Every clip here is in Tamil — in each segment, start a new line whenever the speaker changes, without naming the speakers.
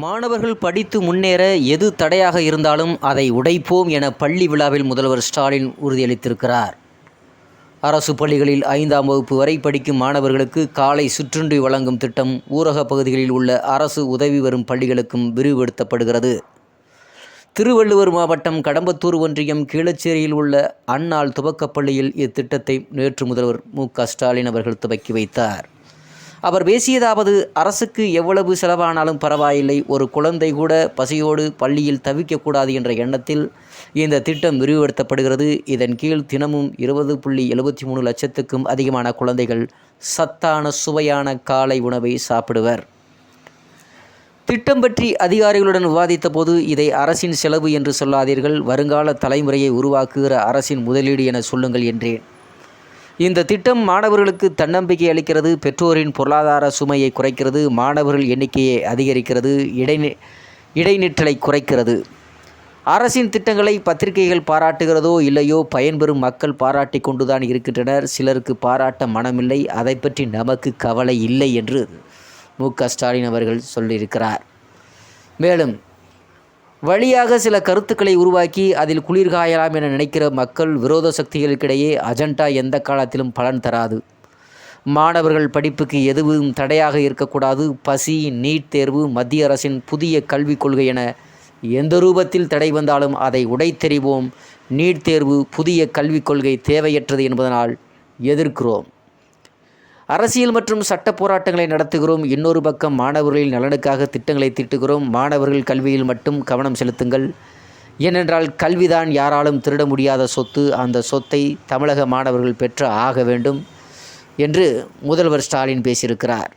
மாணவர்கள் படித்து முன்னேற எது தடையாக இருந்தாலும் அதை உடைப்போம் என பள்ளி விழாவில் முதல்வர் ஸ்டாலின் உறுதியளித்திருக்கிறார். அரசு பள்ளிகளில் ஐந்தாம் வகுப்பு வரை படிக்கும் மாணவர்களுக்கு காலை சிற்றுண்டி வழங்கும் திட்டம் ஊரக பகுதிகளில் உள்ள அரசு உதவி வரும் பள்ளிகளுக்கும் விரிவுபடுத்தப்படுகிறது. திருவள்ளுவர் மாவட்டம் கடம்பத்தூர் ஒன்றியம் கீழச்சேரியில் உள்ள அன்னாள் துவக்கப்பள்ளியில் இத்திட்டத்தை நேற்று முதல்வர் மு க ஸ்டாலின் அவர்கள் துவக்கி வைத்தார். அவர் பேசியதாவது அரசுக்கு எவ்வளவு செலவானாலும் பரவாயில்லை. ஒரு குழந்தை கூட பசியோடு பள்ளியில் தவிக்கக்கூடாது என்ற எண்ணத்தில் இந்த திட்டம் விரிவுபடுத்தப்படுகிறது. இதன் கீழ் தினமும் இருபது புள்ளி எழுபத்தி மூணு லட்சத்துக்கும் அதிகமான குழந்தைகள் சத்தான சுவையான காலை உணவை சாப்பிடுவர். திட்டம் பற்றி அதிகாரிகளுடன் விவாதித்த போது இதை அரசின் செலவு என்று சொல்லாதீர்கள். வருங்கால தலைமுறையை உருவாக்குகிற அரசின் முதலீடு என சொல்லுங்கள் என்றேன். இந்த திட்டம் மாணவர்களுக்கு தன்னம்பிக்கை அளிக்கிறது பெற்றோரின் பொருளாதார சுமையை குறைக்கிறது மாணவர்கள் எண்ணிக்கையை அதிகரிக்கிறது இடைநி இடைநிற்றலை குறைக்கிறது. அரசின் திட்டங்களை பத்திரிகைகள் பாராட்டுகிறதோ இல்லையோ பயன்பெறும் மக்கள் பாராட்டி கொண்டுதான் இருக்கின்றனர். சிலருக்கு பாராட்ட மனமில்லை. அதை பற்றி நமக்கு கவலை இல்லை என்று மு க ஸ்டாலின் அவர்கள் சொல்லியிருக்கிறார். மேலும் வழியாக சில கருத்துக்களை உருவாக்கி அதில் குளிர்காயலாம் என நினைக்கிற மக்கள் விரோத சக்திகளுக்கிடையே அஜெண்டா எந்த காலத்திலும் பலன் தராது. மாணவர்கள் படிப்புக்கு எதுவும் தடையாக இருக்கக்கூடாது. பசி நீட் தேர்வு மத்திய அரசின் புதிய கல்விக் கொள்கை என எந்த ரூபத்தில் தடை வந்தாலும் அதை உடைத்தெறிவோம். நீட் தேர்வு புதிய கல்விக் கொள்கை தேவையற்றது என்பதனால் எதிர்க்கிறோம். அரசியல் மற்றும் சட்ட போராட்டங்களை நடத்துகிறோம். இன்னொரு பக்கம் மாணவர்களின் நலனுக்காக திட்டங்களை தீட்டுகிறோம். மாணவர்கள் கல்வியில் மட்டும் கவனம் செலுத்துங்கள். ஏனென்றால் கல்விதான் யாராலும் திருட முடியாத சொத்து. அந்த சொத்தை தமிழக மாணவர்கள் பெற்று ஆக வேண்டும் என்று முதல்வர் ஸ்டாலின் பேசியிருக்கிறார்.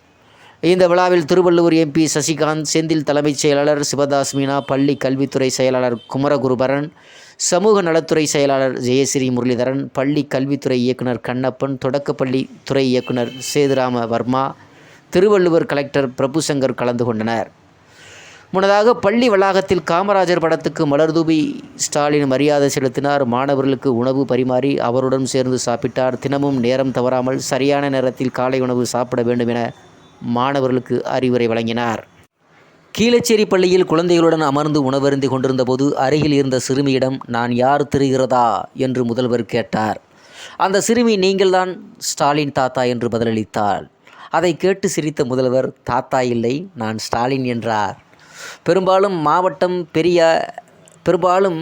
இந்த விழாவில் திருவள்ளூர் எம்பி சசிகாந்த் செந்தில் தலைமைச் செயலாளர் சிவதாஸ் மீனா பள்ளி கல்வித்துறை செயலாளர் குமரகுருபரன் சமூக நலத்துறை செயலாளர் ஜெயஸ்ரீ முரளிதரன் பள்ளி கல்வித்துறை இயக்குனர் கண்ணப்பன் தொடக்கப்பள்ளி துறை இயக்குனர் சேதுராம வர்மா திருவள்ளுவர் கலெக்டர் பிரபுசங்கர் கலந்து கொண்டனர். முன்னதாக பள்ளி வளாகத்தில் காமராஜர் படத்துக்கு மலர்தூபி ஸ்டாலின் மரியாதை செலுத்தினார். மாணவர்களுக்கு உணவு பரிமாறி அவருடன் சேர்ந்து சாப்பிட்டார். தினமும் நேரம் தவறாமல் சரியான நேரத்தில் காலை உணவு சாப்பிட வேண்டும் என மாணவர்களுக்கு அறிவுரை வழங்கினார். கீழச்சேரி பள்ளியில் குழந்தைகளுடன் அமர்ந்து உணவருந்தி கொண்டிருந்த போது அருகில் இருந்த சிறுமியிடம் நான் யார் தெரிகிறதா? என்று முதல்வர் கேட்டார். அந்த சிறுமி நீங்கள்தான் ஸ்டாலின் தாத்தா என்று பதிலளித்தாள். அதை கேட்டு சிரித்த முதல்வர் தாத்தா இல்லை நான் ஸ்டாலின் என்றார். பெரும்பாலும் மாவட்டம் பெரிய பெரும்பாலும்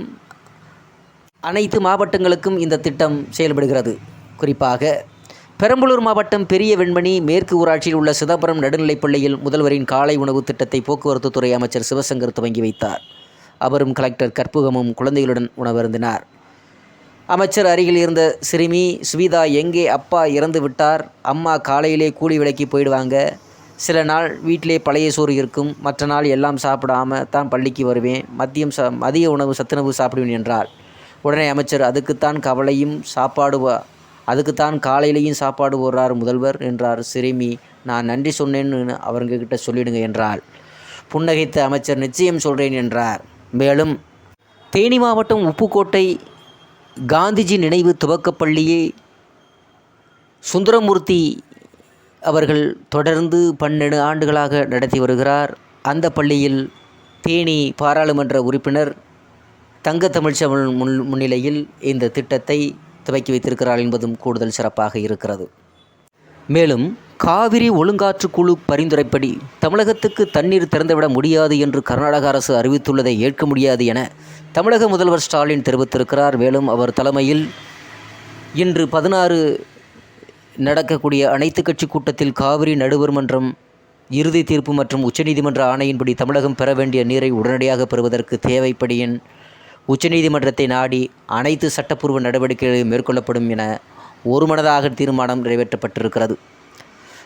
அனைத்து மாவட்டங்களுக்கும் இந்த திட்டம் செயல்படுகிறது. குறிப்பாக பெரம்பலூர் மாவட்டம் பெரிய வெண்மணி மேற்கு ஊராட்சியில் உள்ள சிதம்பரம் நடுநிலைப்பள்ளியில் முதல்வரின் காலை உணவு திட்டத்தை போக்குவரத்துத்துறை அமைச்சர் சிவசங்கர் துவங்கி வைத்தார். அவரும் கலெக்டர் கற்புகமும் குழந்தைகளுடன் உணவருந்தினார். அமைச்சர் அருகில் இருந்த சிறுமி சுவிதா எங்கே அப்பா இறந்து விட்டார்? அம்மா காலையிலே கூலி விலைக்கு போயிடுவாங்க. சில நாள் வீட்டிலே பழைய சோறு இருக்கும். மற்ற நாள் எல்லாம் சாப்பிடாம தான் பள்ளிக்கு வருவேன். மதியம் ச மதிய உணவு சத்துணவு சாப்பிடுவேன் என்றார். உடனே அமைச்சர் அதுக்குத்தான் கவலையும் சாப்பாடு அதுக்குத்தான் காலையிலையும் சாப்பாடு போடுறார் முதல்வர் என்றார் சிறுமி. நான் நன்றி சொன்னேன்னு அவங்கக்கிட்ட சொல்லிடுங்க என்றார் புன்னகைத்த அமைச்சர் நிச்சயம் சொல்கிறேன் என்றார். மேலும் தேனி மாவட்டம் உப்புக்கோட்டை காந்திஜி நினைவு துவக்கப்பள்ளியை சுந்தரமூர்த்தி அவர்கள் தொடர்ந்து பன்னெண்டு ஆண்டுகளாக நடத்தி வருகிறார். அந்த பள்ளியில் தேனி பாராளுமன்ற உறுப்பினர் தங்க முன் முன்னிலையில் இந்த திட்டத்தை துவக்கி வைத்திருக்கிறார் என்பதும் கூடுதல் சிறப்பாக இருக்கிறது. மேலும் காவிரி ஒழுங்காற்று குழு பரிந்துரைப்படி தமிழகத்துக்கு தண்ணீர் திறந்துவிட முடியாது என்று கர்நாடக அரசு அறிவித்துள்ளதை ஏற்க முடியாது என தமிழக முதல்வர் ஸ்டாலின் தெரிவித்திருக்கிறார். மேலும் அவர் தலைமையில் இன்று பதினாறு நடக்கக்கூடிய அனைத்து கட்சி கூட்டத்தில் காவிரி நடுவர் மன்றம் இறுதி தீர்ப்பு மற்றும் உச்சநீதிமன்ற ஆணையின்படி தமிழகம் பெற வேண்டிய நீரை உடனடியாக பெறுவதற்கு தேவைப்படியின் உச்சநீதிமன்றத்தை நாடி அனைத்து சட்டப்பூர்வ நடவடிக்கைகளும் மேற்கொள்ளப்படும் என ஒருமனதாக தீர்மானம் நிறைவேற்றப்பட்டிருக்கிறது.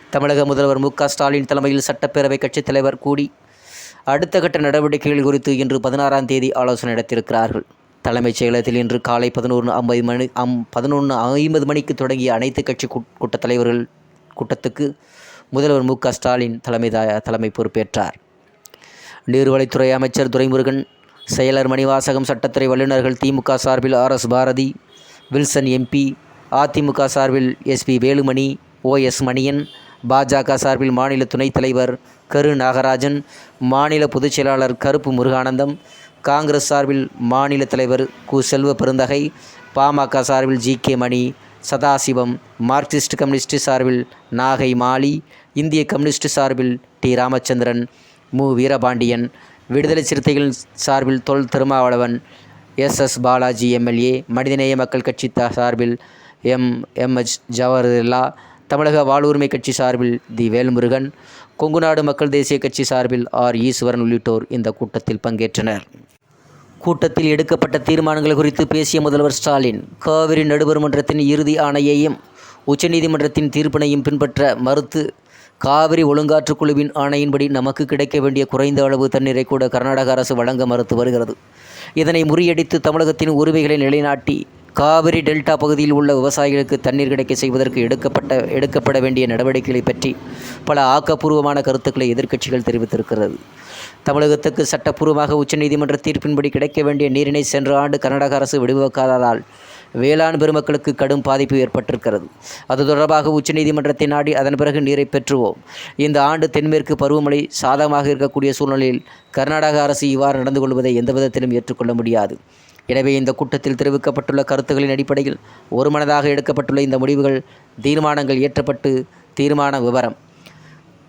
தமிழக முதல்வர் மு ஸ்டாலின் தலைமையில் சட்டப்பேரவை கட்சித் தலைவர் கூடி அடுத்த கட்ட நடவடிக்கைகள் குறித்து இன்று பதினாறாம் தேதி ஆலோசனை நடத்தியிருக்கிறார்கள். தலைமைச் செயலகத்தில் இன்று காலை பதினோரு ஐம்பது மணி அம் பதினொன்று ஐம்பது மணிக்கு தொடங்கிய அனைத்து கட்சி கூட்டத் தலைவர்கள் கூட்டத்துக்கு முதல்வர் மு ஸ்டாலின் தலைமை தலைமை பொறுப்பேற்றார். நீர்வழித்துறை அமைச்சர் துரைமுருகன் செயலர் மணிவாசகம் சட்டத்துறை வல்லுநர்கள் திமுக சார்பில் R S Bharathi Wilson MP AIADMK சார்பில் எஸ்பி வேலுமணி ஓஎஸ் மணியன் பாஜக சார்பில் மாநில துணைத் தலைவர் கரு நாகராஜன் மாநில பொதுச் செயலாளர் கருப்பு முருகானந்தம் காங்கிரஸ் சார்பில் மாநில தலைவர் கு செல்வ பெருந்தகை பாமக சார்பில் G K Mani Sadasivam Marxist Communist சார்பில் நாகை மாலி இந்திய கம்யூனிஸ்ட் சார்பில் டி ராமச்சந்திரன் மு வீரபாண்டியன் விடுதலை சிறுத்தைகள் சார்பில் Thol Thirumavalavan S S Balaji MLA Manithaneya Makkal Katchi சார்பில் எம் எம்எச் ஜவஹர்லா தமிழக வாழ்வுரிமை கட்சி சார்பில் தி வேல்முருகன் கொங்குநாடு மக்கள் தேசிய கட்சி சார்பில் ஆர் ஈஸ்வரன் உள்ளிட்டோர் இந்த கூட்டத்தில் பங்கேற்றனர். கூட்டத்தில் எடுக்கப்பட்ட தீர்மானங்கள் குறித்து பேசிய முதல்வர் ஸ்டாலின் காவிரி நடுவர் மன்றத்தின் இறுதி ஆணையையும் உச்சநீதிமன்றத்தின் தீர்ப்பினையும் பின்பற்ற மறுத்து காவிரி ஒழுங்காற்றுக் குழுவின் ஆணையின்படி நமக்கு கிடைக்க வேண்டிய குறைந்த அளவு தண்ணீரை கூட கர்நாடக அரசு வழங்க மறுத்து வருகிறது. இதனை முறியடித்து தமிழகத்தின் உரிமைகளை நிலைநாட்டி காவிரி டெல்டா பகுதியில் உள்ள விவசாயிகளுக்கு தண்ணீர் கிடைக்க செய்வதற்கு எடுக்கப்பட்ட எடுக்கப்பட வேண்டிய நடவடிக்கைகளை பற்றி பல ஆக்கப்பூர்வமான கருத்துக்களை எதிர்க்கட்சிகள் தெரிவித்திருக்கிறது. தமிழகத்துக்கு சட்டப்பூர்வமாக உச்சநீதிமன்ற தீர்ப்பின்படி கிடைக்க வேண்டிய நீரினை சென்ற ஆண்டு கர்நாடக அரசு விடுவிக்காததால் வேளாண் பெருமக்களுக்கு கடும் பாதிப்பு ஏற்பட்டிருக்கிறது. அது தொடர்பாக உச்சநீதிமன்றத்தை நாடி அதன் பிறகு நீரை பெற்றுவோம். இந்த ஆண்டு தென்மேற்கு பருவமழை சாதகமாக இருக்கக்கூடிய சூழ்நிலையில் கர்நாடக அரசு இவ்வாறு நடந்து கொள்வதை எந்த விதத்திலும் ஏற்றுக்கொள்ள முடியாது. எனவே இந்த கூட்டத்தில் தெரிவிக்கப்பட்டுள்ள கருத்துக்களின் அடிப்படையில் ஒருமனதாக எடுக்கப்பட்டுள்ள இந்த முடிவுகள் தீர்மானங்கள் இயற்றப்பட்டு தீர்மான விவரம்.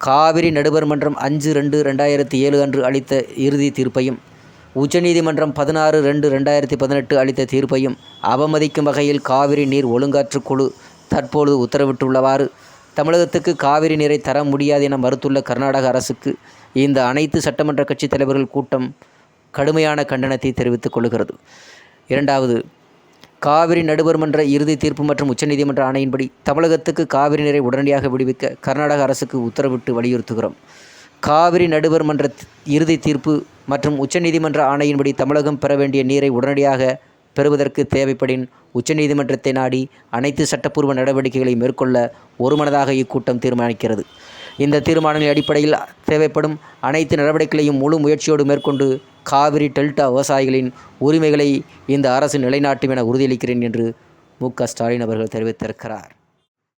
காவிரி நடுவர் மன்றம் அஞ்சு ரெண்டு ரெண்டாயிரத்தி ஏழு அன்று அளித்த இறுதி தீர்ப்பையும் உச்சநீதிமன்றம் பதினாறு ரெண்டு ரெண்டாயிரத்தி பதினெட்டு அளித்த தீர்ப்பையும் அவமதிக்கும் வகையில் காவிரி நீர் ஒழுங்காற்று குழு தற்பொழுது உத்தரவிட்டுள்ளவாறு தமிழகத்துக்கு காவிரி நீரை தர முடியாது என மறுத்துள்ள கர்நாடக அரசுக்கு இந்த அனைத்து சட்டமன்ற கட்சித் தலைவர்கள் கூட்டம் கடுமையான கண்டனத்தை தெரிவித்துக் கொள்கிறது. இரண்டாவது காவிரி நடுவர் மன்ற இறுதி தீர்ப்பு மற்றும் உச்சநீதிமன்ற ஆணையின்படி தமிழகத்துக்கு காவிரி நீரை உடனடியாக விடுவிக்க கர்நாடக அரசுக்கு உத்தரவிட்டு வலியுறுத்துகிறோம். காவிரி நடுவர் மன்ற இறுதி தீர்ப்பு மற்றும் உச்சநீதிமன்ற ஆணையின்படி தமிழகம் பெற வேண்டிய நீரை உடனடியாக பெறுவதற்கு தேவைப்படின் உச்சநீதிமன்றத்தை நாடி அனைத்து சட்டப்பூர்வ நடவடிக்கைகளை மேற்கொள்ள ஒருமனதாக இக்கூட்டம் தீர்மானிக்கிறது. இந்த தீர்மானங்களின் அடிப்படையில் தேவைப்படும் அனைத்து நடவடிக்கைகளையும் முழு முயற்சியோடு மேற்கொண்டு காவிரி டெல்டா விவசாயிகளின் உரிமைகளை இந்த அரசு நிலைநாட்டும் என உறுதியளிக்கிறேன் என்று மு க ஸ்டாலின் அவர்கள் தெரிவித்திருக்கிறார்.